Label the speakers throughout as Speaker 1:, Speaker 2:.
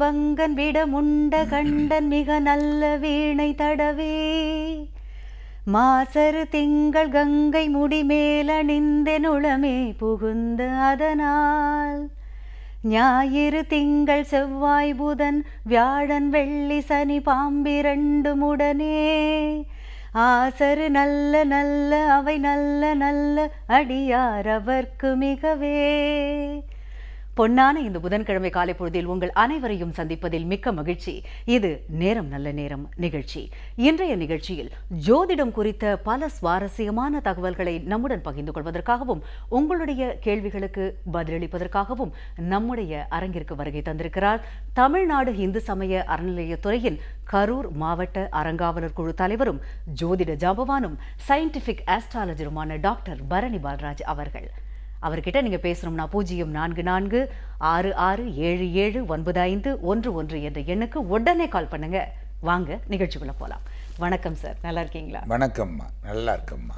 Speaker 1: கலிபங்கன் விடமுண்ட கண்டன் மிக நல்ல வீணை தடவே. மாசரு திங்கள் கங்கை முடிமேலணிந்தெனுளமே புகுந்து அதனால். ஞாயிறு திங்கள் செவ்வாய் புதன் வியாழன் வெள்ளி சனி பாம்பிரண்டுமுடனே ஆசரு நல்ல நல்ல அவை நல்ல நல்ல அடியார் அவர்க்கு மிகவே. பொன்னான இந்த புதன்கிழமை காலை பொழுதில் உங்கள் அனைவரையும் சந்திப்பதில் மிக்க மகிழ்ச்சி. இது நேரம் நல்ல நேரம் நிகழ்ச்சி. இன்றைய நிகழ்ச்சியில் ஜோதிடம் குறித்த பல சுவாரஸ்யமான தகவல்களை நம்முடன் பகிர்ந்து கொள்வதற்காகவும் உங்களுடைய கேள்விகளுக்கு பதிலளிப்பதற்காகவும் நம்முடைய அரங்கிற்கு வருகை தந்திருக்கிறார் தமிழ்நாடு இந்து சமய அறநிலையத்துறையின் கரூர் மாவட்ட அறங்காவலர் குழு தலைவரும் ஜோதிட ஜாபவானும் சயின்டிபிக் ஆஸ்ட்ராலஜருமான டாக்டர் பரணி பால்ராஜ் அவர்கள். அவர்கிட்ட நீங்கள் பேசணும்னா பூஜ்ஜியம் நான்கு நான்கு ஆறு ஆறு ஏழு ஏழு ஒன்பது ஐந்து ஒன்று ஒன்று என்ற எண்ணுக்கு உடனே கால் பண்ணுங்க. வாங்க நிகழ்ச்சிக்குள்ளே போகலாம் வணக்கம் சார் நல்லா இருக்கீங்களா?
Speaker 2: வணக்கம்மா. நல்லா இருக்கம்மா.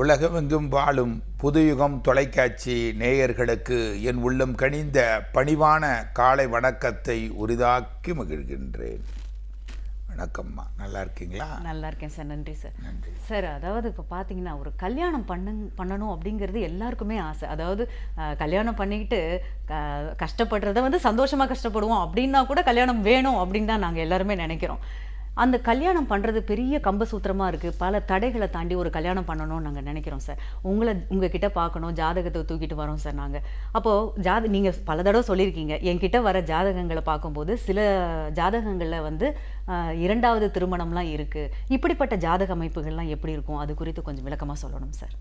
Speaker 2: உலகமெங்கும் வாழும் புதுயுகம் தொலைக்காட்சி நேயர்களுக்கு என் உள்ளம் கனிந்த பணிவான காலை வணக்கத்தை உரிதாக்கி மகிழ்கின்றேன். வணக்கம்மா. நல்லா இருக்கீங்களா?
Speaker 1: நல்லா இருக்கேன் சார். நன்றி சார்.
Speaker 2: நன்றி.
Speaker 1: சார் அதாவது இப்போ பார்த்தீங்கன்னா ஒரு கல்யாணம் பண்ணு பண்ணணும் அப்படிங்கிறது எல்லாருக்குமே ஆசை. அதாவது கல்யாணம் பண்ணிக்கிட்டு க- கஷ்டப்படுறத வந்து சந்தோஷமா கஷ்டப்படுவோம் அப்படின்னா கூட கல்யாணம் வேணும் அப்படின்னு தான் நாங்கள் எல்லாருமே நினைக்கிறோம். அந்த கல்யாணம் பண்ணுறது பெரிய கம்பசூத்திரமாக இருக்குது பல தடைகளை தாண்டி ஒரு கல்யாணம் பண்ணணும்னு நாங்கள் நினைக்கிறோம் சார். உங்களை உங்கள் கிட்டே பார்க்கணும் ஜாதகத்தை தூக்கிட்டு வரோம் சார் நாங்கள் அப்போது ஜாத நீங்கள் பல தடவை சொல்லியிருக்கீங்க. என்கிட்ட வர ஜாதகங்களை பார்க்கும்போது சில ஜாதகங்களில் வந்து இரண்டாவது திருமணம்லாம் இருக்குது இப்படிப்பட்ட ஜாதக அமைப்புகள்லாம் எப்படி இருக்கும்? அது குறித்து கொஞ்சம் விளக்கமாக சொல்லணும் சார்.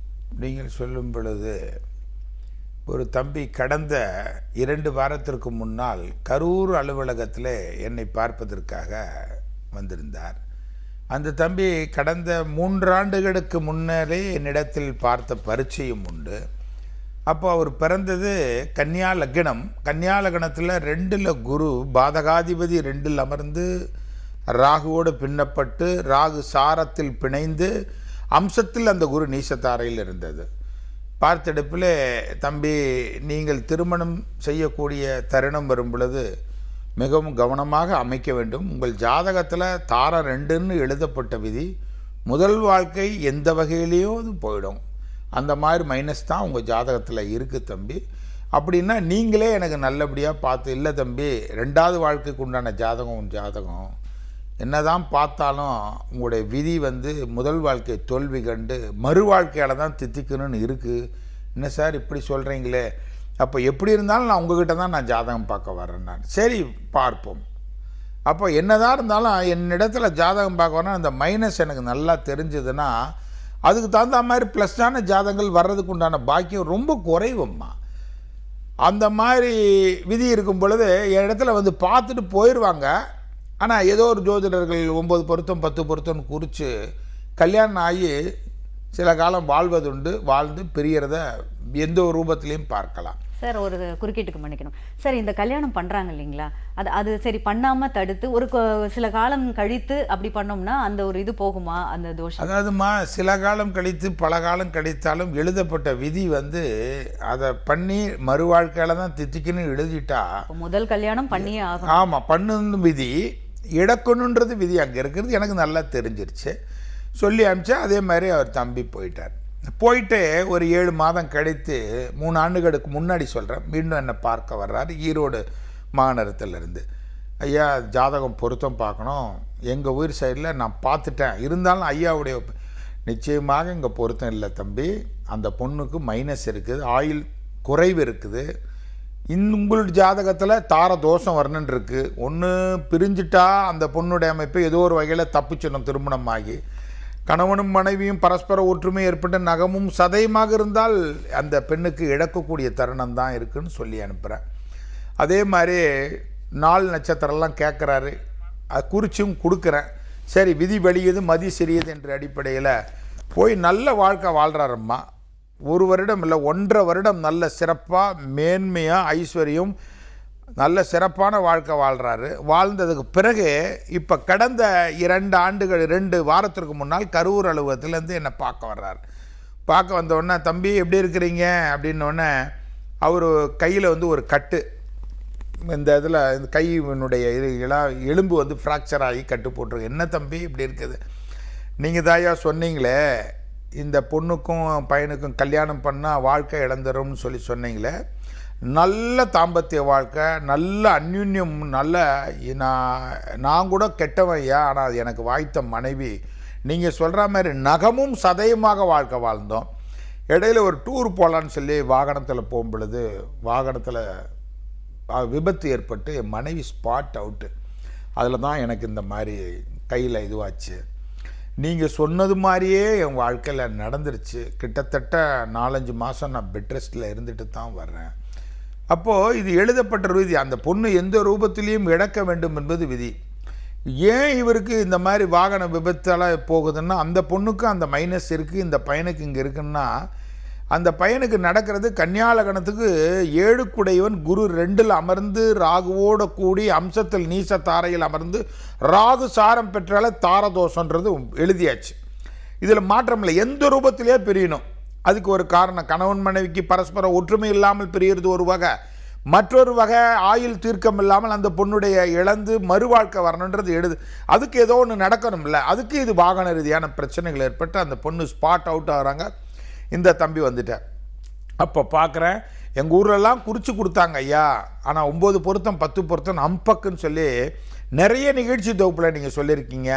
Speaker 2: நீங்கள் சொல்லும் பொழுது ஒரு தம்பி கடந்த இரண்டு வாரத்திற்கு முன்னால் கரூர் அலுவலகத்தில் என்னை பார்ப்பதற்காக வந்திருந்தார். அந்த தம்பி கடந்த மூன்றாண்டுகளுக்கு முன்னரே என்னிடத்தில் பார்த்த பரிச்சயம் உண்டு. அப்போ அவர் பிறந்தது கன்னியா லக்னம். கன்னியா லக்னத்தில் ரெண்டில் குரு பாதகாதிபதி ரெண்டில் அமர்ந்து ராகுவோடு பின்னப்பட்டு ராகு சாரத்தில் பிணைந்து அம்சத்தில் அந்த குரு நீசத்தாரையில் இருந்தது. பார்த்தெடுப்பில் தம்பி நீங்கள் திருமணம் செய்யக்கூடிய தருணம் வரும் பொழுது மிகவும் கவனமாக அமைக்க வேண்டும். உங்கள் ஜாதகத்தில் தார ரெண்டுன்னு எழுதப்பட்ட விதி முதல் வாழ்க்கை எந்த வகையிலையும் அது போயிடும். அந்த மாதிரி மைனஸ் தான் உங்கள் ஜாதகத்தில் இருக்குது தம்பி. அப்படின்னா நீங்களே எனக்கு நல்லபடியாக பார்த்து இல்லை தம்பி ரெண்டாவது வாழ்க்கைக்கு உண்டான ஜாதகம் உன் ஜாதகம். என்னதான் பார்த்தாலும் உங்களுடைய விதி வந்து முதல் வாழ்க்கை தோல்வி கண்டு மறு வாழ்க்கையால் தான் தித்திக்கணும்னு இருக்குது என்ன சார் இப்படி சொல்கிறீங்களே அப்போ எப்படி இருந்தாலும் நான் உங்ககிட்ட தான் நான் ஜாதகம் பார்க்க வரேன் நான். சரி பார்ப்போம். அப்போ என்னதான் இருந்தாலும் என்னிடத்துல ஜாதகம் பார்க்க வரேன் அந்த மைனஸ் எனக்கு நல்லா தெரிஞ்சதுன்னா அதுக்கு தகுந்த மாதிரி ப்ளஸ்ஸான ஜாதகங்கள் வர்றதுக்கு உண்டான பாக்கியம் ரொம்ப குறைவும்மா. அந்த மாதிரி விதி இருக்கும் பொழுது என் இடத்துல வந்து பார்த்துட்டு போயிடுவாங்க ஆனால் ஏதோ ஒரு ஜோதிடர்கள் ஒம்பது பொருத்தம் பத்து பொருத்தம்னு குறித்து கல்யாணம் ஆகி சில காலம் வாழ்வதுண்டு வாழ்ந்து பிரியறத எந்த ஒரு ரூபத்திலையும் பார்க்கலாம்.
Speaker 1: சார் ஒரு குறுக்கீட்டுக்கு மன்னிக்கணும். சார் இந்த கல்யாணம் பண்றாங்க இல்லைங்களா? அது அது சரி பண்ணாம தடுத்து ஒரு சில காலம் கழித்து அப்படி பண்ணோம்னா அந்த ஒரு இது போகுமா அந்த தோஷம்?
Speaker 2: அதாவதுமா சில காலம் கழித்து பல காலம் கழித்தாலும் எழுதப்பட்ட விதி வந்து அதை பண்ணி மறு வாழ்க்கையில் தான் தித்திக்கணும்னு எழுதிட்டா
Speaker 1: முதல் கல்யாணம் பண்ணியே ஆகும்
Speaker 2: ஆமாம் பண்ணுன்னு விதி இடக்கணுன்றது விதி அங்கே இருக்கிறது எனக்கு நல்லா தெரிஞ்சிருச்சு. சொல்லி அனுப்பிச்சா அதே மாதிரி அவர் தம்பி போயிட்டார். போயிட்டு ஒரு ஏழு மாதம் கழித்து மூணு ஆண்டுகளுக்கு முன்னாடி சொல்கிறேன் மீண்டும் என்னை பார்க்க வர்றாரு. ஈரோடு மாநகரத்திலிருந்து. ஐயா ஜாதகம் பொருத்தம் பார்க்கணும். எங்கள் ஊர் சைடில் நான் பார்த்துட்டேன். இருந்தாலும் ஐயாவுடைய நிச்சயமாக இங்கே பொருத்தம் இல்லை தம்பி. அந்த பொண்ணுக்கு மைனஸ் இருக்குது. ஆயில் குறைவு இருக்குது. இந்த உங்களுடைய ஜாதகத்தில் தார தோஷம் வரணுன்னு இருக்குது ஒன்று பிரிஞ்சிட்டா அந்த பொண்ணுடைய அமைப்பு ஏதோ ஒரு வகையில் தப்பிச்சிடும் திருமணம் ஆகி கணவனும் மனைவியும் பரஸ்பர ஒற்றுமை ஏற்பட்டு நகமும் சதயமாக இருந்தால் அந்த பெண்ணுக்கு இழக்கக்கூடிய தருணம் தான் இருக்குன்னு சொல்லி அனுப்புகிறேன் அதே மாதிரி நாள் நட்சத்திரம்லாம் கேட்குறாரு அது குறிச்சும் கொடுக்குறேன். சரி விதி வெளியது மதி சிறியது என்ற அடிப்படையில் போய் நல்ல வாழ்க்கை வாழ்கிறாரம்மா ஒரு வருடம் இல்லை ஒன்றரை வருடம் நல்ல சிறப்பாக மேன்மையாக ஐஸ்வர்யம் நல்ல சிறப்பான வாழ்க்கை வாழ்கிறாரு வாழ்ந்ததுக்கு பிறகு இப்போ கடந்த இரண்டு ஆண்டுகள் ரெண்டு வாரத்திற்கு முன்னால் கரூர் அலுவலகத்துலேருந்து என்னை பார்க்க வர்றாரு. பார்க்க வந்தோடனே தம்பி எப்படி இருக்கிறீங்க? அப்படின்னோடனே அவர் கையில் வந்து ஒரு கட்டு. இந்த இதில் இந்த கையினுடைய இது எலும்பு வந்து ஃப்ராக்சர் ஆகி கட்டு போட்டிருக்கு. என்ன தம்பி இப்படி இருக்குது? நீங்கள் தாயா சொன்னீங்களே இந்த பொண்ணுக்கும் பையனுக்கும் கல்யாணம் பண்ணால் வாழ்க்கை இழந்துரும்னு சொல்லி சொன்னீங்களே நல்ல தாம்பத்திய வாழ்க்கை நல்ல அந்யுன்யம் நல்ல நான் நான் கூட கெட்டவன் ஐயா ஆனால் அது எனக்கு வாய்த்த மனைவி. நீங்கள் சொல்கிற மாதிரி நகமும் சதயமாக வாழ்க்கை வாழ்ந்தோம். இடையில ஒரு டூர் போகலான்னு சொல்லி வாகனத்தில் போகும் பொழுது வாகனத்தில் விபத்து ஏற்பட்டு என் மனைவி ஸ்பாட் அவுட்டு. அதில் தான் எனக்கு இந்த மாதிரி கையில் இதுவாச்சு. நீங்கள் சொன்னது மாதிரியே என் வாழ்க்கையில் நடந்துருச்சு. கிட்டத்தட்ட நாலஞ்சு மாதம் நான் பெட் ரெஸ்ட்டில் இருந்துட்டு தான் வர்றேன். அப்போது இது எழுதப்பட்ட விதி அந்த பொண்ணு எந்த ரூபத்திலையும் இழக்க வேண்டும் என்பது விதி. ஏன் இவருக்கு இந்த மாதிரி வாகன விபத்தால் போகுதுன்னா அந்த பொண்ணுக்கு அந்த மைனஸ் இருக்குது இந்த பையனுக்கு இங்கே இருக்குன்னா அந்த பையனுக்கு நடக்கிறது கன்னியாலகணத்துக்கு ஏழுக்குடையவன் குரு ரெண்டில் அமர்ந்து ராகுவோட கூடி அம்சத்தில் நீச தாரையில் அமர்ந்து ராகு சாரம் பெற்றால தாரதோஷன்றது எழுதியாச்சு. இதில் மாற்றம் இல்லை. எந்த ரூபத்திலேயே பிரியணும்? அதுக்கு ஒரு காரணம். கணவன் மனைவிக்கு பரஸ்பர ஒற்றுமை இல்லாமல் பிரியறது ஒரு வகை. மற்றொரு வகை ஆயுள் தீர்க்கம் இல்லாமல் அந்த பொண்ணுடைய இழந்து மறுவாழ்க்கை வரணுன்றது எழுது. அதுக்கு ஏதோ ஒன்று நடக்கணும்ல. அதுக்கு இது வாகன ரீதியான பிரச்சனைகள் ஏற்பட்டு அந்த பொண்ணு ஸ்பாட் அவுட் ஆகிறாங்க. இந்த தம்பி வந்துட்டேன் அப்போ பார்க்குறேன் எங்கள் ஊரெல்லாம் குறித்து கொடுத்தாங்க ஐயா. ஆனால் ஒம்பது பொருத்தம் பத்து பொருத்தம் அம்பக்குன்னு சொல்லி நிறைய நிகழ்ச்சி தொகுப்பில் நீங்கள் சொல்லியிருக்கீங்க.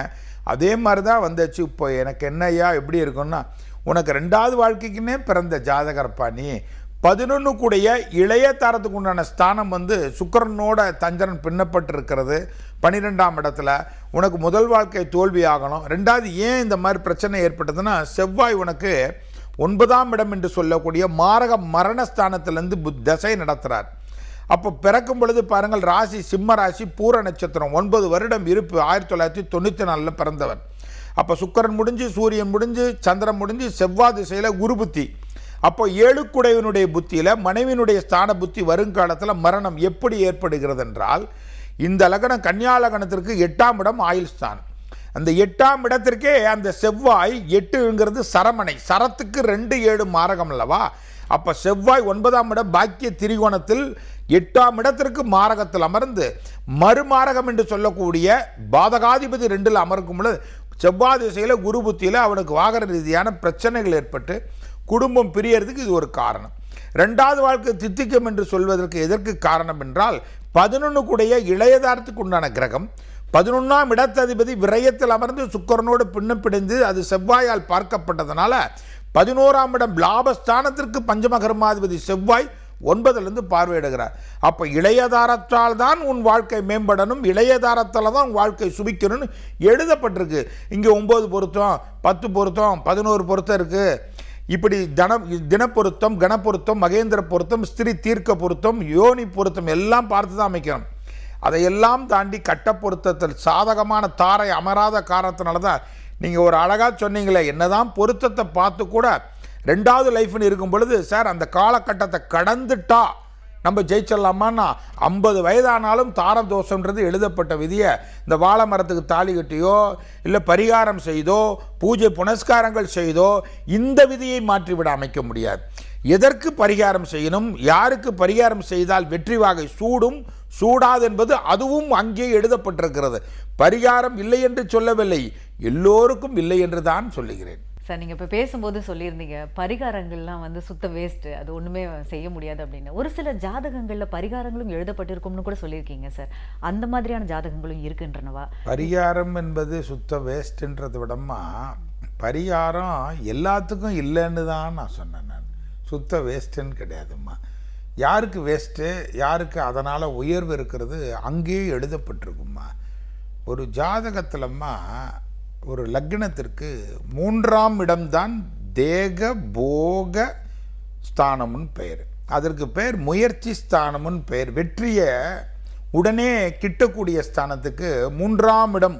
Speaker 2: அதே மாதிரி தான் வந்துச்சு. இப்போ எனக்கு என்ன ஐயா எப்படி இருக்குன்னா உனக்கு ரெண்டாவது வாழ்க்கைக்குன்னே பிறந்த ஜாதகரப்பா நீ. பதினொன்று கூடைய இளைய தாரத்துக்கு உண்டான ஸ்தானம் வந்து சுக்கிரனோட தஞ்சரன் பின்னப்பட்டிருக்கிறது. பன்னிரெண்டாம் இடத்துல உனக்கு முதல் வாழ்க்கை தோல்வி ஆகணும். ரெண்டாவது ஏன் இந்த மாதிரி பிரச்சனை ஏற்பட்டதுன்னா செவ்வாய் உனக்கு ஒன்பதாம் இடம் என்று சொல்லக்கூடிய மாரக மரணஸ்தானத்திலேருந்து புத் தசை நடத்துகிறார் அப்போ பிறக்கும் பொழுது பாருங்கள் ராசி சிம்ம ராசி பூர நட்சத்திரம் ஒன்பது வருடம் இருப்பு ஆயிரத்தி தொள்ளாயிரத்தி தொண்ணூற்றி நாலில் பிறந்தவர். அப்போ சுக்கிரன் முடிஞ்சு சூரியன் முடிஞ்சு சந்திரன் முடிஞ்சு செவ்வாய் திசையில் குரு புத்தி. அப்போ ஏழுக்குடையவனுடைய புத்தியில் மனைவியினுடைய ஸ்தான புத்தி வருங்காலத்தில் மரணம் எப்படி ஏற்படுகிறது என்றால் இந்த லக்னம் கன்னியா லக்னத்திற்கு எட்டாம் இடம் ஆயுள் ஸ்தானம். அந்த எட்டாம் இடத்திற்கே அந்த செவ்வாய் எட்டுங்கிறது சரமனை சரத்துக்கு ரெண்டு ஏழு மாரகம் அல்லவா? அப்போ செவ்வாய் ஒன்பதாம் இடம் பாக்கிய திரிகோணத்தில் எட்டாம் இடத்திற்கு மாரகத்தில் அமர்ந்து மறுமாரகம் என்று சொல்லக்கூடிய பாதகாதிபதி ரெண்டில் அமர்க்கும் பொழுது செவ்வாய் திசையில் குரு புத்தியில் அவனுக்கு வாகன ரீதியான பிரச்சனைகள் ஏற்பட்டு குடும்பம் பிரியறதுக்கு இது ஒரு காரணம். ரெண்டாவது வாழ்க்கை தித்திக்கும் என்று சொல்வதற்கு எதற்கு காரணம் என்றால் பதினொன்று கூடைய இளையதாரத்துக்கு உண்டான கிரகம் பதினொன்றாம் இடத்ததிபதி விரயத்தில் அமர்ந்து சுக்கரனோடு பின்னம் பிடிந்து அது செவ்வாயால் பார்க்கப்பட்டதனால பதினோராம் இடம் லாபஸ்தானத்திற்கு பஞ்சமகர்மாதிபதி செவ்வாய் ஒன்பதுலேருந்து பார்வையிடுகிறார். அப்போ இளையதாரத்தால் தான் உன் வாழ்க்கை மேம்படணும் இளையதாரத்தால் தான் உன் வாழ்க்கை சுபிக்கணும்னு எழுதப்பட்டிருக்கு. இங்கே ஒம்பது பொருத்தம் பத்து பொருத்தம் பதினோரு பொருத்தம் இருக்குது இப்படி தன தினப்பொருத்தம் கணப்பொருத்தம் மகேந்திர பொருத்தம் ஸ்திரீ தீர்க்க பொருத்தம் யோனி பொருத்தம் எல்லாம் பார்த்து தான் அமைக்கணும். அதையெல்லாம் தாண்டி கட்ட பொருத்தத்தில் சாதகமான தாரை அமராத காரணத்தினால தான் நீங்கள் ஒரு அழகாக சொன்னீங்களே என்னதான் பொருத்தத்தை பார்த்து கூட ரெண்டாவது லைஃப்னு இருக்கும் பொழுது சார் அந்த காலகட்டத்தை கடந்துட்டா நம்ம ஜெயிச்சிடலாமான்னா? ஐம்பது வயதானாலும் தாரம் தோஷம்ன்றது எழுதப்பட்ட விதியை இந்த வாழை மரத்துக்கு தாலி கட்டியோ இல்லை பரிகாரம் செய்தோ பூஜை புனஸ்காரங்கள் செய்தோ இந்த விதியை மாற்றிவிட அமைக்க முடியாது. எதற்கு பரிகாரம் செய்யணும்? யாருக்கு பரிகாரம் செய்தால் வெற்றி வாகை சூடும்? சூடாது என்பது அதுவும் அங்கே எழுதப்பட்டிருக்கிறது. பரிகாரம் இல்லை என்று சொல்லவில்லை. எல்லோருக்கும் இல்லை என்று தான் சொல்லுகிறேன்.
Speaker 1: சார் நீங்கள் இப்போ பேசும்போது சொல்லியிருந்தீங்க பரிகாரங்கள்லாம் வந்து சுத்த வேஸ்ட்டு அது ஒன்றுமே செய்ய முடியாது அப்படின்னு. ஒரு சில ஜாதகங்களில் பரிகாரங்களும் எழுதப்பட்டிருக்கும்னு கூட சொல்லியிருக்கீங்க சார். அந்த மாதிரியான ஜாதகங்களும் இருக்குன்றனவா?
Speaker 2: பரிகாரம் என்பது சுத்த வேஸ்ட்டுன்றத விடமா பரிகாரம் எல்லாத்துக்கும் இல்லைன்னு தான் நான் சொன்னேன் நான். சுத்த வேஸ்ட்டுன்னு கிடையாதும்மா. யாருக்கு வேஸ்ட்டு யாருக்கு அதனால் உயர்வு இருக்கிறது அங்கேயே எழுதப்பட்டிருக்கும்மா. ஒரு ஜாதகத்திலம்மா ஒரு லக்னத்திற்கு மூன்றாம் இடம்தான் தேக போக ஸ்தானம்னு பெயர். அதற்கு பெயர் முயற்சி ஸ்தானம்னு பெயர். வெற்றியை உடனே கிட்டக்கூடிய ஸ்தானத்துக்கு மூன்றாம் இடம்.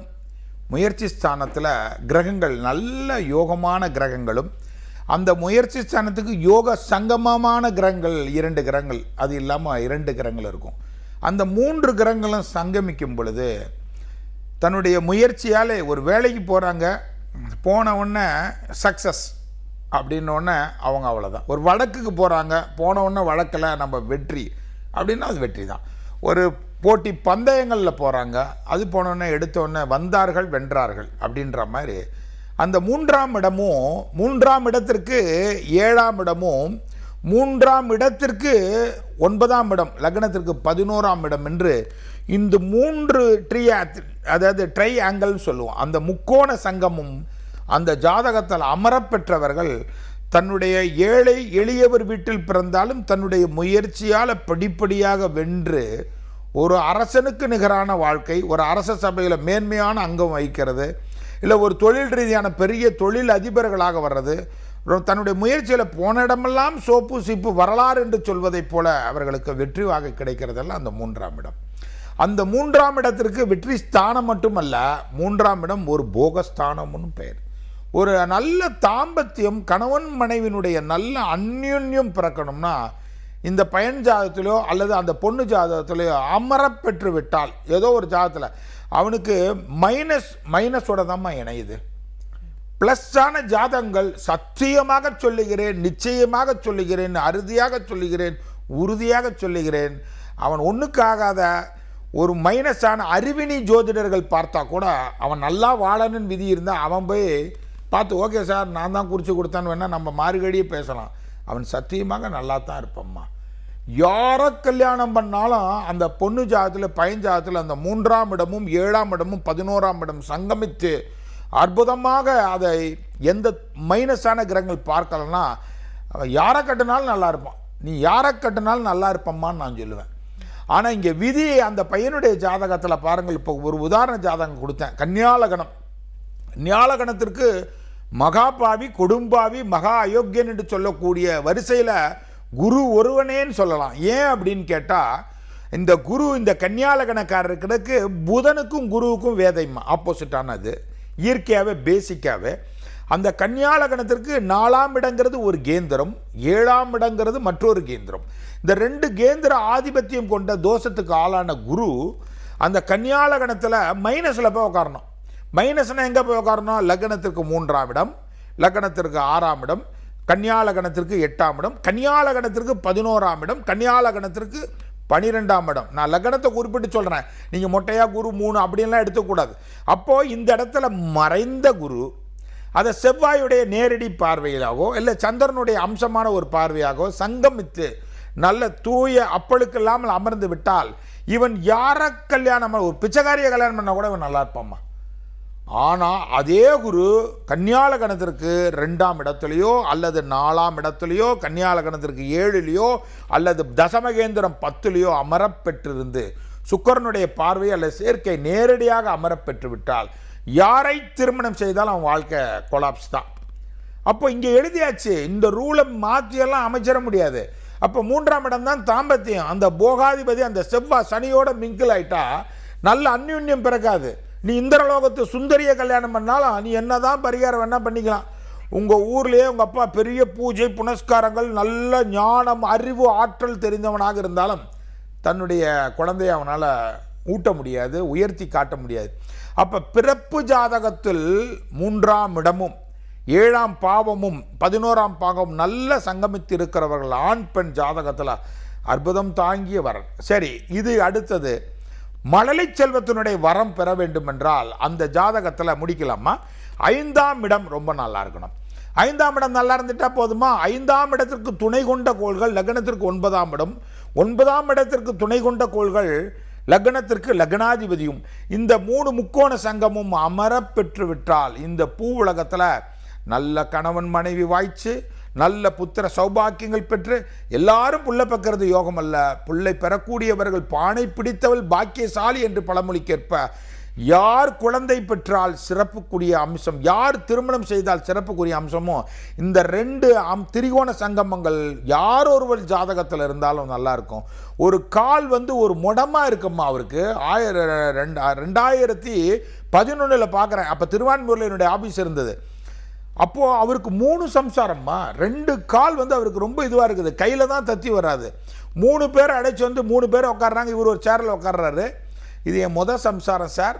Speaker 2: முயற்சி ஸ்தானத்தில் கிரகங்கள் நல்ல யோகமான கிரகங்களும் அந்த முயற்சி ஸ்தானத்துக்கு யோக சங்கமமான கிரகங்கள் இரண்டு கிரகங்கள். அது இல்லாமல் இரண்டு கிரகங்கள் இருக்கும். அந்த மூன்று கிரகங்களும் சங்கமிக்கும் பொழுது தன்னுடைய முயற்சியாலே ஒரு வேலைக்கு போகிறாங்க போன உடனே சக்ஸஸ் அப்படின்னோடனே அவங்க அவ்வளோதான் ஒரு வழக்குக்கு போகிறாங்க போன உடனே வழக்கில் நம்ம வெற்றி அப்படின்னா அது வெற்றி தான். ஒரு போட்டி பந்தயங்களில் போகிறாங்க அது போனோடனே எடுத்தோடனே வந்தார்கள் வென்றார்கள் அப்படின்ற மாதிரி. அந்த மூன்றாம் இடமும் மூன்றாம் இடத்திற்கு ஏழாம் இடமும் மூன்றாம் இடத்திற்கு ஒன்பதாம் இடம் லக்னத்திற்கு பதினோராம் இடம் என்று இந்த மூன்று ட்ரீ அதாவது ட்ரை ஆங்கிள்னு சொல்லுவோம். அந்த முக்கோண சங்கமும் அந்த ஜாதகத்தில் அமரப்பெற்றவர்கள் தன்னுடைய ஏழை எளியவர் வீட்டில் பிறந்தாலும் தன்னுடைய முயற்சியால் படிப்படியாக வென்று ஒரு அரசனுக்கு நிகரான வாழ்க்கை ஒரு அரச சபையில் மேன்மையான அங்கம் வகிக்கிறது இல்லை ஒரு தொழில் ரீதியான பெரிய தொழில் அதிபர்களாக வர்றது தன்னுடைய முயற்சியில் போன இடமெல்லாம் சோப்பு சீப்பு வரலாறு என்று சொல்வதைப் போல அவர்களுக்கு வெற்றி வாக கிடைக்கிறதெல்லாம் அந்த மூன்றாம் இடம். அந்த மூன்றாம் இடத்திற்கு வெற்றி ஸ்தானம் மட்டுமல்ல மூன்றாம் இடம் ஒரு போகஸ்தானம்னு பெயர் ஒரு நல்ல தாம்பத்தியம் கணவன் மனைவினுடைய நல்ல அந்யுன்யம் பிறக்கணும்னா இந்த பயன் ஜாதகத்திலோ அல்லது அந்த பொண்ணு ஜாதகத்திலையோ அமரப்பெற்று விட்டால் ஏதோ ஒரு ஜாதகத்தில் அவனுக்கு மைனஸ் மைனஸோட தான் இணையுது. ப்ளஸ்ஸான ஜாதகங்கள் சத்தியமாக சொல்லுகிறேன் நிச்சயமாக சொல்லுகிறேன் அறுதியாக சொல்லுகிறேன் உறுதியாக சொல்லுகிறேன். அவன் ஒன்றுக்காகாத ஒரு மைனஸான அறிவினி ஜோதிடர்கள் பார்த்தா கூட அவன் நல்லா வாழணும்னு விதி இருந்தால் அவன் போய் பார்த்து ஓகே சார் நான் தான் குறித்து கொடுத்தான்னு வேணால் நம்ம மாறுகடியே பேசலாம். அவன் சத்தியமாக நல்லா தான் இருப்பம்மா. யாரை கல்யாணம் பண்ணாலும் அந்த பொண்ணு ஜாதத்தில் பயஞ்சாதத்தில் அந்த மூன்றாம் இடமும் ஏழாம் இடமும் பதினோராம் இடம் சங்கமித்து அற்புதமாக அதை எந்த மைனஸான கிரகங்கள் பார்க்கலன்னா யாரை கட்டினாலும் நல்லா இருப்பான். நீ யாரை கட்டினாலும் நல்லா இருப்பம்மான்னு நான் சொல்லுவேன். ஆனால் இங்கே விதி அந்த பையனுடைய ஜாதகத்தில் பாருங்கள். இப்போ ஒரு உதாரண ஜாதகம் கொடுத்தேன். கன்னியாலகணம் கன்னியாலகணத்திற்கு மகாபாவி கொடும்பாவி மகா அயோக்கியன் என்று சொல்லக்கூடிய வரிசையில் குரு ஒருவனேன்னு சொல்லலாம். ஏன் அப்படின்னு கேட்டால் இந்த குரு இந்த கன்னியாலகணக்காரருக்கு புதனுக்கும் குருவுக்கும் வேதைமா ஆப்போசிட்டானது இயற்கையாகவே பேசிக்காகவே அந்த கன்னியாலகணத்திற்கு நாலாம் இடங்கிறது ஒரு கேந்திரம் ஏழாம் இடங்கிறது மற்றொரு கேந்திரம். இந்த ரெண்டு கேந்திர ஆதிபத்தியம் கொண்ட தோஷத்துக்கு ஆளான குரு அந்த கன்னியாலகணத்தில் மைனஸில் போய் உட்காரணும் மைனஸ்னால் எங்கே போய் உட்காரணும் லக்னத்திற்கு மூன்றாம் இடம் லக்னத்திற்கு ஆறாம் இடம் கன்னியாலகணத்திற்கு எட்டாம் இடம் கன்னியாலகணத்திற்கு பதினோராம் இடம் கன்னியாலகணத்திற்கு பனிரெண்டாம் இடம். நான் லக்னத்தை குறிப்பிட்டு சொல்கிறேன் நீங்கள் மொட்டையா குரு மூணு அப்படின்லாம் எடுத்துக்கூடாது அப்போது இந்த இடத்துல மறைந்த குரு அதை செவ்வாயுடைய நேரடி பார்வையிலாகவோ இல்லை சந்திரனுடைய அம்சமான ஒரு பார்வையாகவோ சங்கமித்து நல்ல தூய அப்பழுக்கு இல்லாமல் அமர்ந்து விட்டால் இவன் யாரை கல்யாணம் ஒரு பிச்சைக்காரியை கல்யாணம் பண்ணால் கூட இவன் நல்லா இருப்பாம்மா ஆனால் அதே குரு கன்னியாலகணத்திற்கு ரெண்டாம் இடத்துலையோ அல்லது நாலாம் இடத்துலையோ கன்னியாலகணத்திற்கு ஏழுலையோ அல்லது தசமகேந்திரம் பத்துலையோ அமரப்பெற்றிருந்து சுக்கரனுடைய பார்வை அல்லது சேர்க்கை நேரடியாக அமரப்பெற்று விட்டால் யாரை திருமணம் செய்தாலும் அவன் வாழ்க்கை கொலாப்ஸ் தான். அப்போ இங்கே எழுதியாச்சு இந்த ரூலை மாற்றியெல்லாம் அமைச்சிட முடியாது. அப்போ மூன்றாம் இடம் தான் தாம்பத்தியம். அந்த போகாதிபதி அந்த செவ்வாய் சனியோட மிங்கிள் ஆயிட்டா நல்ல அந்யுன்யம் பிறக்காது. நீ இந்திரலோகத்து சுந்தரிய கல்யாணம் பண்ணாலும் நீ என்னதான் பரிகாரம் வேணால் பண்ணிக்கலாம். உங்கள் ஊர்லேயே உங்கள் அப்பா பெரிய பூஜை புனஸ்காரங்கள் நல்ல ஞானம் அறிவு ஆற்றல் தெரிந்தவனாக இருந்தாலும் தன்னுடைய குழந்தையை அவனால் ஊட்ட முடியாது உயர்த்தி காட்ட முடியாது. அப்போ பிறப்பு ஜாதகத்தில் மூன்றாம் இடமும் ஏழாம் பாவமும் பதினோராம் பாவம் நல்ல சங்கமித்து இருக்கிறவர்கள் ஆண் பெண் ஜாதகத்தில் அற்புதம் தாங்கிய வரன் சரி இது அடுத்தது. மழலை செல்வத்தினுடைய வரம் பெற வேண்டும் என்றால் அந்த ஜாதகத்தில் முடிக்கலாமா? ஐந்தாம் இடம் ரொம்ப நல்லா இருக்கணும். ஐந்தாம் இடம் நல்லா இருந்துட்டா போதுமா? ஐந்தாம் இடத்திற்கு துணை கொண்ட கோள்கள் லக்னத்திற்கு ஒன்பதாம் இடம். ஒன்பதாம் இடத்திற்கு துணை கொண்ட கோள்கள் லக்னத்திற்கு லக்னாதிபதியும் இந்த மூணு முக்கோண சங்கமும் அமர பெற்று விட்டால் இந்த பூ உலகத்தில் நல்ல கணவன் மனைவி வாய்ச்சு நல்ல புத்திர சௌபாக்கியங்கள் பெற்று எல்லாரும் புள்ள பக்கிறது யோகம் அல்ல புள்ளை பெறக்கூடியவர்கள் பானை பிடித்தவள் பாக்கியசாலி என்று பழமொழிக்கேற்ப யார் குழந்தை பெற்றால் சிறப்புக்குரிய அம்சம்? யார் திருமணம் செய்தால் சிறப்புக்குரிய அம்சமோ? இந்த ரெண்டு அம் திரிகோண சங்கமங்கள் யார் ஒருவர் ஜாதகத்தில் இருந்தாலும் நல்லாயிருக்கும் ஒரு கால் வந்து ஒரு முடமாக இருக்குமா அவருக்கு. ஆயிர ரெண்டு ரெண்டாயிரத்தி பதினொன்றில் பார்க்குறேன் அப்போ திருவான்மூரில் என்னுடைய ஆஃபீஸ் இருந்தது. அப்போது அவருக்கு மூணு சம்சாரம்மா. ரெண்டு கால் வந்து அவருக்கு ரொம்ப இதுவாக இருக்குது. கையில் தான் தத்தி வராது. மூணு பேர் அடைச்சி வந்து மூணு பேர் உட்காடுறாங்க இவர் ஒரு சேரில் உட்கார்றாரு. இது என் முத சம்சாரம் சார்.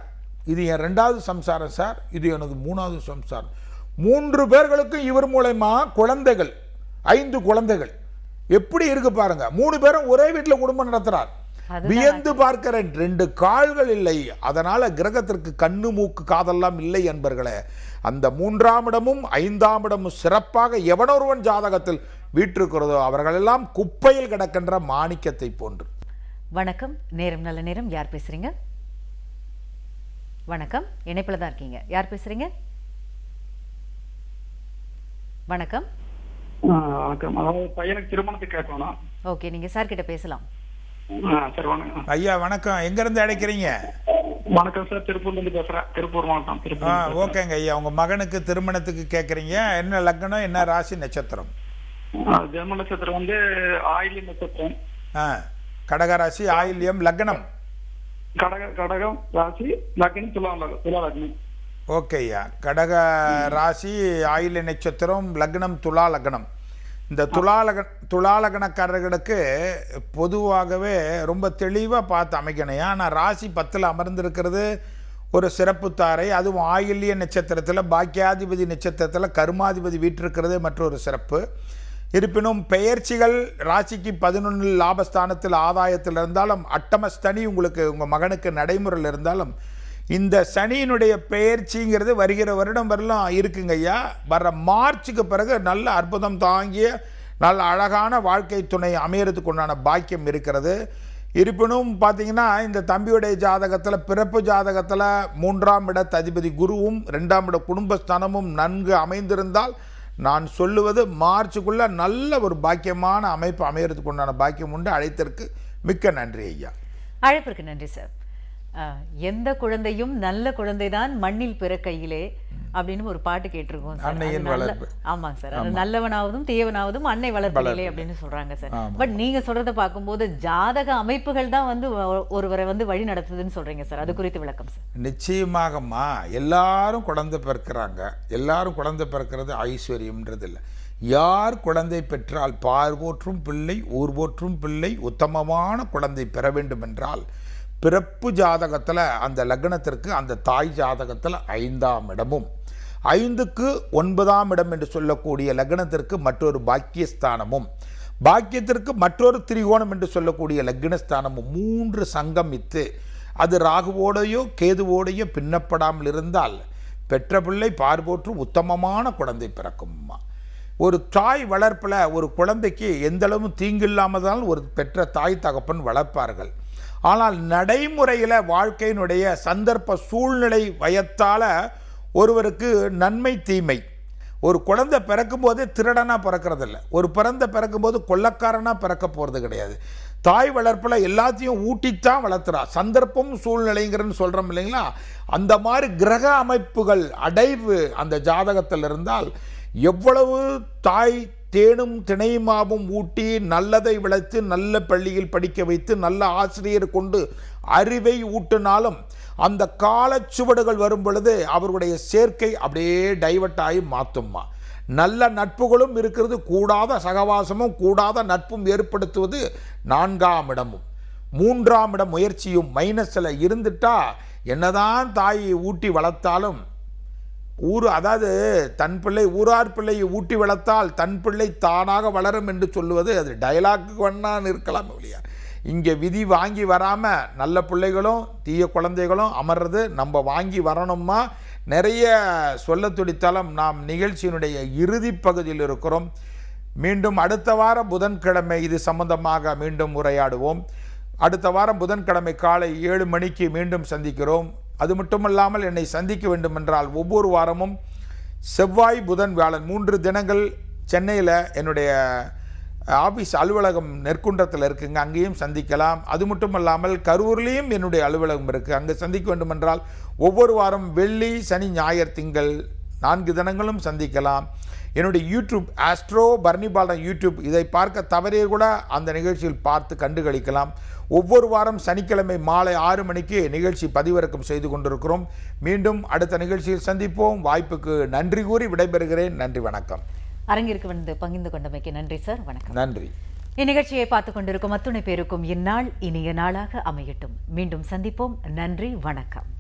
Speaker 2: இது என் ரெண்டாவது சம்சாரம் சார். இது எனது மூணாவது சம்சாரம். மூன்று பேர்களுக்கும் இவர் மூலயமா குழந்தைகள் ஐந்து குழந்தைகள். எப்படி இருக்கு பாருங்க. மூணு பேரும் ஒரே வீட்டில் குடும்பம் நடத்துகிறார்
Speaker 1: அதுதான்
Speaker 2: வியந்து பார்க்கிறேன். ரெண்டு கால்கள் இல்லை. அதனால கிரகத்திற்கு கண்ணு மூக்கு காதெல்லாம் இல்லை என்பர்களே. அந்த மூன்றாம் இடமும் ஐந்தாம் இடமும் சிறப்பாக எவனொருவன் ஜாதகத்தில் வீற்றிருக்கிறதோ அவர்களெல்லாம் குப்பையில் கிடக்கின்ற மாணிக்கத்தை போன்று.
Speaker 1: வணக்கம். நேரம் நல்ல நேரம். யார் பேசுறீங்க? வணக்கம். இணைப்பில் தான் இருக்கீங்க. யார் பேசுறீங்க? வணக்கம்.
Speaker 3: வணக்கம். அதாவது பையனுக்கு திருமணத்துக்கு கேட்கணும்
Speaker 1: ஓகே நீங்க சார் கிட்ட பேசலாம்.
Speaker 3: சரி வணக்கம்.
Speaker 2: ஐயா வணக்கம். எங்கிருந்து அழைக்கிறீங்க?
Speaker 3: வணக்கம் சார் திருப்பூர்ல இருந்து பேசுறேன். திருப்பூர் மாவட்டம் திருப்பூர்
Speaker 2: ஓகேங்க ஐயா. உங்க மகனுக்கு திருமணத்துக்கு கேட்குறீங்க. என்ன லக்னம் என்ன ராசி நட்சத்திரம்?
Speaker 3: ஜென்ம நட்சத்திரம் வந்து ஆயிலி நட்சத்திரம்.
Speaker 2: ஆ. கடகராசி ஆயில்யம் லக்னம்.
Speaker 3: கடக கடகம் ராசி லக்னி துலா லக்னம் துலா லக்னம்.
Speaker 2: ஓகே ஐயா. கடக ராசி ஆயில்ய நட்சத்திரம் லக்னம் துலா லக்னம். இந்த துலா லக துலா லக்னக்காரர்களுக்கு பொதுவாகவே ரொம்ப தெளிவாக பார்த்து அமைக்கணும் ஆனால் ராசி பத்தில் அமர்ந்திருக்கிறது ஒரு சிறப்பு தாரை. அதுவும் ஆயில்ய நட்சத்திரத்தில் பாக்கியாதிபதி நட்சத்திரத்தில் கருமாதிபதி வீற்றிருக்கிறது மற்றொரு சிறப்பு. இருப்பினும் பெயர்ச்சிகள் ராசிக்கு பதினொன்றில் லாபஸ்தானத்தில் ஆதாயத்தில் இருந்தாலும் அட்டமஸ்தனி உங்களுக்கு உங்கள் மகனுக்கு நடைமுறையில் இருந்தாலும் இந்த சனியினுடைய பெயர்ச்சிங்கிறது வருகிற வருடம் வரலாம் இருக்குங்க ஐயா. வர்ற மார்ச்சுக்கு பிறகு நல்ல அற்புதம் தாங்கிய நல்ல அழகான வாழ்க்கை துணை அமையறதுக்கு உண்டான பாக்கியம் இருக்கிறது. இருப்பினும் பார்த்தீங்கன்னா இந்த தம்பியுடைய ஜாதகத்தில் பிறப்பு ஜாதகத்தில் மூன்றாம் இட அதிபதி குருவும் ரெண்டாம் இட குடும்பஸ்தானமும் நன்கு அமைந்திருந்தால் நான் சொல்லுவது மார்ச்சுக்குள்ள நல்ல ஒரு பாக்கியமான அமைப்பு அமையறதுக்கு உண்டான பாக்கியம் உண்டு. அழைத்திருக்கு மிக்க நன்றி ஐயா.
Speaker 1: அழைப்பிற்கு நன்றி சார் எந்த குழந்தையும் நல்ல குழந்தைதான் மண்ணில் பிறக்கையிலே அப்படின்னு ஒரு பாட்டு கேட்டிருக்கோம் சார்.
Speaker 2: அன்னையின் வளர்ப்பு.
Speaker 1: ஆமாங்க சார். அது நல்லவனாவதும் தீயவனாவதும் அன்னை வளர்ப்பிலே அப்படின்னு சொல்றாங்க சார். பட் நீங்க சொல்றத பார்க்கும்போது ஜாதக அமைப்புகள் தான் வந்து ஒருவரை வந்து வழி நடத்துதுன்னு சொல்றீங்க சார். அது குறித்து விளக்கம் சார்.
Speaker 2: நிச்சயமாகம்மா. எல்லாரும் குழந்தை பிறக்கிறாங்க. எல்லாரும் குழந்தை பிறக்கிறது ஐஸ்வர்யம்ன்றது இல்லை யார் குழந்தை பெற்றால் பார்வோற்றும் பிள்ளை ஊர் போற்றும் பிள்ளை உத்தமமான குழந்தை பெற வேண்டும் என்றால் பிறப்பு ஜாதகத்தில் அந்த லக்னத்திற்கு அந்த தாய் ஜாதகத்தில் ஐந்தாம் இடமும். ஐந்துக்கு ஒன்பதாம் இடம் என்று சொல்லக்கூடிய லக்னத்திற்கு மற்றொரு பாக்கியஸ்தானமும் பாக்கியத்திற்கு மற்றொரு திரிகோணம் என்று சொல்லக்கூடிய லக்னஸ்தானமும் மூன்று சங்கமித்து அது ராகுவோடையோ கேதுவோடையோ பின்னப்படாமல் இருந்தால் பெற்ற பிள்ளை பார்போற்று உத்தமமான குழந்தை பிறக்கும்மா ஒரு தாய் வளர்ப்பில் ஒரு குழந்தைக்கு எந்தளவு தீங்கு தீங்கில்லாமல் தான் ஒரு பெற்ற தாய் தகப்பன் வளர்ப்பார்கள். ஆனால் நடைமுறையில் வாழ்க்கையினுடைய சந்தர்ப்ப சூழ்நிலை வயத்தால் ஒருவருக்கு நன்மை தீமை. ஒரு குழந்தை பிறக்கும் போதே திருடனாக பிறக்கறதில்ல. ஒரு பிறந்த பிறக்கும்போது கொள்ளக்காரனாக பிறக்க போகிறது கிடையாது. தாய் வளர்ப்பில் எல்லாத்தையும் ஊட்டித்தான் வளர்த்துறா. சந்தர்ப்பம் சூழ்நிலைங்கிறன்னு சொல்கிறோம் இல்லைங்களா? அந்த மாதிரி கிரக அமைப்புகள் அடைவு அந்த ஜாதகத்தில் இருந்தால் எவ்வளவு தாய் தேனும் திணையுமாவும் ஊட்டி நல்லதை விளைத்து நல்ல பள்ளியில் படிக்க வைத்து நல்ல ஆசிரியர் கொண்டு அறிவை ஊட்டினாலும் அந்த காலச்சுவடுகள் வரும் பொழுது அவருடைய சேர்க்கை அப்படியே டைவர்ட் ஆகி மாற்றும்மா நல்ல நட்புகளும் இருக்கிறது கூடாத சகவாசமும் கூடாத நட்பும் ஏற்படுத்துவது நான்காம் இடமும். மூன்றாம் இடம் முயற்சியும் மைனஸில் இருந்துட்டா என்னதான் தாயை ஊட்டி வளர்த்தாலும் ஊர் அதாவது தன் பிள்ளை ஊரார் பிள்ளையை ஊட்டி வளர்த்தால் தன் பிள்ளை தானாக வளரும் என்று சொல்லுவது அது டயலாக்கு வேணான்னு இருக்கலாம் இல்லையா? இங்கே விதி வாங்கி வராமல் நல்ல பிள்ளைகளும் தீய குழந்தைகளும் அமர்றது நம்ம வாங்கி வரணுமா நிறைய சொல்ல துடித்தாலும் நாம் நிகழ்ச்சியினுடைய இறுதி பகுதியில் இருக்கிறோம். மீண்டும் அடுத்த வாரம் புதன்கிழமை இது சம்பந்தமாக மீண்டும் உரையாடுவோம். அடுத்த வாரம் புதன்கிழமை காலை ஏழு மணிக்கு மீண்டும் சந்திக்கிறோம். அது மட்டுமல்லாமல் என்னை சந்திக்க வேண்டும் என்றால் ஒவ்வொரு வாரமும் செவ்வாய் புதன் வியாழன் மூன்று தினங்கள் சென்னையில் என்னுடைய ஆஃபீஸ் அலுவலகம் நெற்குன்றத்தில் இருக்குங்க அங்கேயும் சந்திக்கலாம். அது மட்டும் இல்லாமல் கரூர்லேயும் என்னுடைய அலுவலகம் இருக்குது அங்கே சந்திக்க வேண்டுமென்றால் ஒவ்வொரு வாரம் வெள்ளி சனி ஞாயிறு திங்கள் நான்கு தினங்களும் சந்திக்கலாம். என்னுடைய யூடியூப் ஆஸ்ட்ரோ பர்னிபாலன் யூடியூப் இதை பார்க்க தவறே கூட அந்த நிகழ்ச்சியில் பார்த்து கண்டுகளிக்கலாம். ஒவ்வொரு வாரம் சனிக்கிழமை மாலை ஆறு மணிக்கு நிகழ்ச்சி பதிவிறக்கம் செய்து கொண்டிருக்கிறோம். மீண்டும் அடுத்த நிகழ்ச்சியில் சந்திப்போம். வாய்ப்புக்கு நன்றி கூறி விடைபெறுகிறேன். நன்றி வணக்கம்.
Speaker 1: அரங்கிற்கு வந்து பகிர்ந்து கொண்டமைக்கு நன்றி சார் வணக்கம்.
Speaker 2: நன்றி.
Speaker 1: இந்நிகழ்ச்சியை பார்த்துக் கொண்டிருக்கும் அத்துணை பேருக்கும் இந்நாள் இனிய நாளாக அமையட்டும். மீண்டும் சந்திப்போம். நன்றி வணக்கம்.